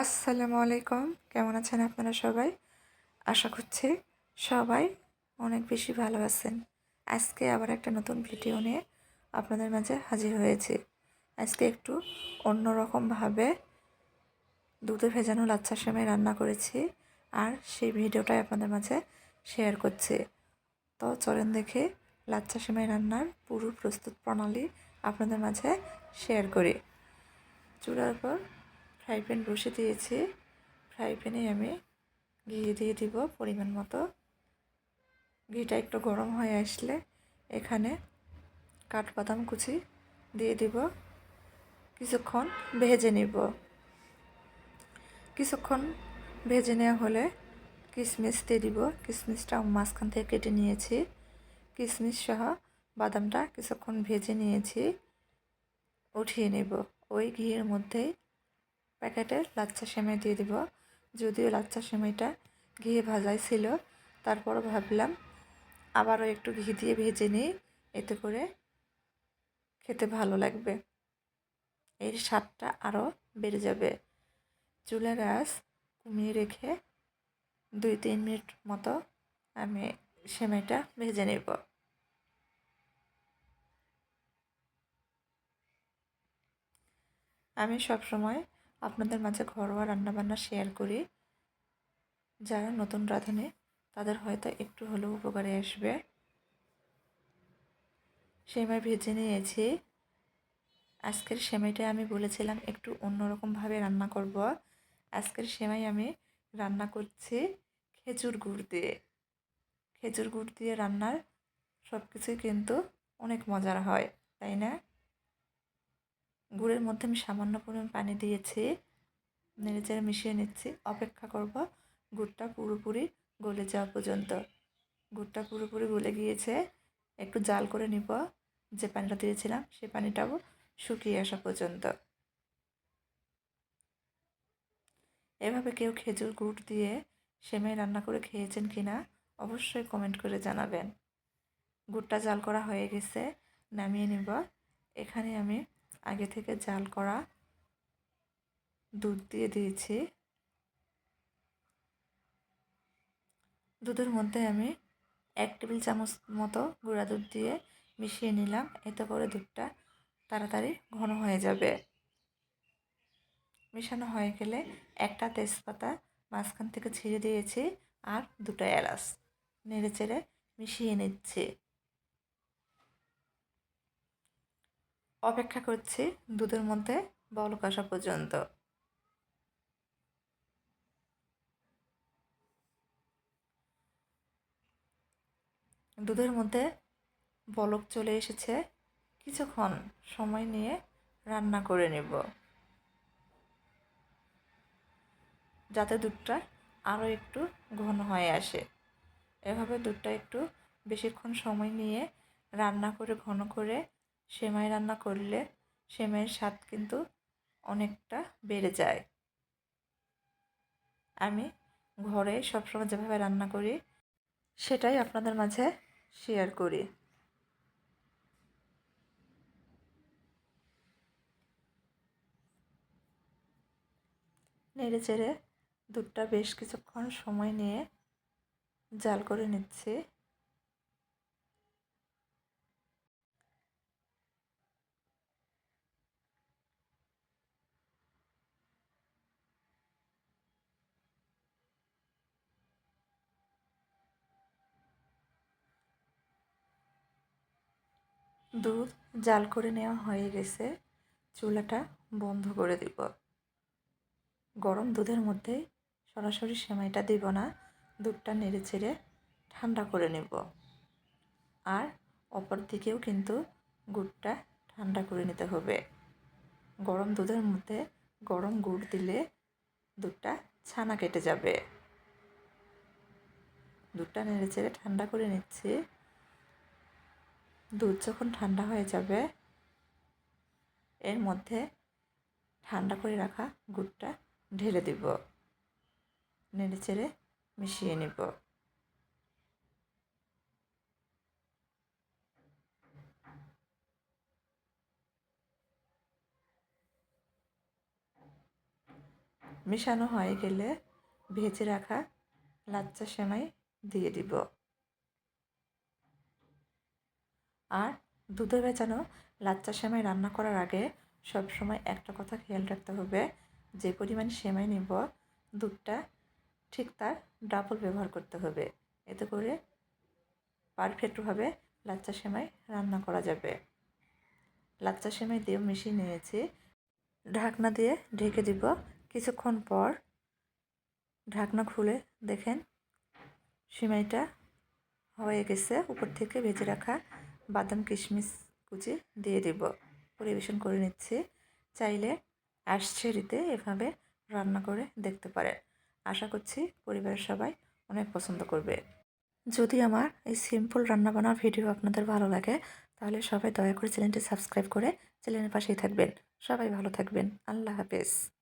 আসসালামু আলাইকুম। কেমন আছেন আপনারা সবাই? আশা করছি সবাই অনেক বেশি ভালো আছেন। আজকে আবার একটা নতুন ভিডিও নিয়ে আপনাদের মাঝে হাজির হয়েছি। আজকে একটু অন্যরকমভাবে দুধে ভেজানো লাচ্ছা সেমাই রান্না করেছি আর সেই ভিডিওটাই আপনাদের মাঝে শেয়ার করছি। তো চলেন দেখে লাচ্ছা সেমাই রান্নার পুরো প্রস্তুত প্রণালী আপনাদের মাঝে শেয়ার করি। চুলার পর ফ্রাই প্যান বসে দিয়েছি। ফ্রাই প্যানে আমি ঘি দিয়ে দিব পরিমাণ মতো। ঘিটা একটু গরম হয়ে আসলে এখানে কাঠবাদাম কুচি দিয়ে দিব। কিছুক্ষণ ভেজে নিব। কিছুক্ষণ ভেজে নেওয়া হলে কিশমিশ দিয়ে দিব। কিশমিশটা মাঝখান থেকে কেটে নিয়েছি। কিশমিশ সহ বাদামটা কিছুক্ষণ ভেজে নিয়েছি। উঠিয়ে নেব। ওই ঘিয়ের মধ্যেই প্যাকেটের লাচ্চা সেমাই দিয়ে দিব। যদিও লাচ্চা সেমাইটা ঘিয়ে ভাজাই ছিল তারপর ভাবলাম আবারও একটু ঘি দিয়ে ভেজে নিই, এতে করে খেতে ভালো লাগবে। এর স্বাদটা আরও বেড়ে যাবে। চুলার আঁচ কমিয়ে রেখে দুই তিন মিনিট মতো আমি সেমাইটা ভেজে নেব। আমি সবসময় আপনাদের মাঝে ঘরোয়া রান্নাবান্না শেয়ার করি। যারা নতুন রাঁধুনি, তাদের হয়তো একটু হলেও উপকারে আসবে। সেমাই ভেজে নিয়েছি। আজকের সেমাইটা আমি বলেছিলাম একটু অন্যরকমভাবে রান্না করব। আজকের সেমাই আমি রান্না করছি খেজুর গুড় দিয়ে। খেজুর গুড় দিয়ে রান্নার সব কিছুই কিন্তু অনেক মজার হয়, তাই না? গুড়ের মধ্যে আমি সামান্য পরিমাণ পানি দিয়েছি। নেড়েচেড়ে মিশিয়ে নিচ্ছি। অপেক্ষা করব গুড়টা পুরোপুরি গলে যাওয়া পর্যন্ত। গুড়টা পুরোপুরি গলে গিয়েছে। একটু জাল করে নিব। যে পানিটা দিয়েছিলাম সেই পানিটাও শুকিয়ে আসা পর্যন্ত। এভাবে কেউ খেজুর গুড় দিয়ে সেমাই রান্না করে খেয়েছেন কি না অবশ্যই কমেন্ট করে জানাবেন। গুড়টা জাল করা হয়ে গেছে। নামিয়ে নিব। এখানে আমি আগে থেকে জাল করা দুধ দিয়ে দিয়েছি। দুধের মধ্যে আমি এক টেবিল চামচ মতো গুঁড়া দুধ দিয়ে মিশিয়ে নিলাম। এতে করে দুধটা তাড়াতাড়ি ঘন হয়ে যাবে। মেশানো হয়ে গেলে একটা তেজপাতা মাঝখান থেকে ছিঁড়ে দিয়েছি আর দুটো এলাচ নেড়ে চেড়ে মিশিয়ে নিচ্ছি। অপেক্ষা করছি দুধের মধ্যে বলক আসা পর্যন্ত। দুধের মধ্যে বলক চলে এসেছে। কিছুক্ষণ সময় নিয়ে রান্না করে নেব। যাতে দুধটা আরও একটু ঘন হয়ে আসে। এভাবে দুধটা একটু বেশিক্ষণ সময় নিয়ে রান্না করে ঘন করে সেমাই রান্না করলে সেমাইয়ের স্বাদ কিন্তু অনেকটা বেড়ে যায়। আমি ঘরে সবসময় যেভাবে রান্না করি, সেটাই আপনাদের মাঝে শেয়ার করি। নেড়ে চেড়ে দুধটা বেশ কিছুক্ষণ সময় নিয়ে জাল করে নিচ্ছি। দুধ জাল করে নেওয়া হয়ে গেছে। চুলাটা বন্ধ করে দিব। গরম দুধের মধ্যে সরাসরি সেমাইটা দিব না, দুধটা নেড়ে ছেড়ে ঠান্ডা করে নেব। আর অপর দিকেও কিন্তু গুড়টা ঠান্ডা করে নিতে হবে। গরম দুধের মধ্যে গরম গুড় দিলে দুধটা ছানা কেটে যাবে। দুধটা নেড়ে ছেড়ে ঠান্ডা করে নিচ্ছি। দুধ যখন ঠান্ডা হয়ে যাবে, এর মধ্যে ঠান্ডা করে রাখা গুড়টা ঢেলে দিব। নেড়ে চেড়ে মিশিয়ে নিব। মেশানো হয়ে গেলে ভেজে রাখা লাচ্চা সেমাই দিয়ে দিব। আর দুধে ভেজানো লাচ্চা সেমাই রান্না করার আগে সব সময় একটা কথা খেয়াল রাখতে হবে, যে পরিমাণ সেমাই নিব, দুধটা ঠিক তার ডাবল ব্যবহার করতে হবে। এতে করে পারফেক্টভাবে লাচ্চা সেমাই রান্না করা যাবে। লাচ্চা সেমাই দিয়ে মিশিয়ে নিয়েছি। ঢাকনা দিয়ে ঢেকে দিব। কিছুক্ষণ পর ঢাকনা খুলে দেখেন, সিমাইটা হয়ে গেছে। উপর থেকে ভেজে রাখা বাদাম কিশমিশ কুচি দিয়ে দিব। পরিবেশন করে নিচ্ছি। চাইলে আসছে রিতে এভাবে রান্না করে দেখতে পারেন। আশা করছি পরিবারের সবাই অনেক পছন্দ করবে। যদি আমার এই সিম্পল রান্নাবান্নার ভিডিও আপনাদের ভালো লাগে, তাহলে সবাই দয়া করে চ্যানেলটি সাবস্ক্রাইব করে চ্যানেলের পাশেই থাকবেন। সবাই ভালো থাকবেন। আল্লাহ হাফেজ।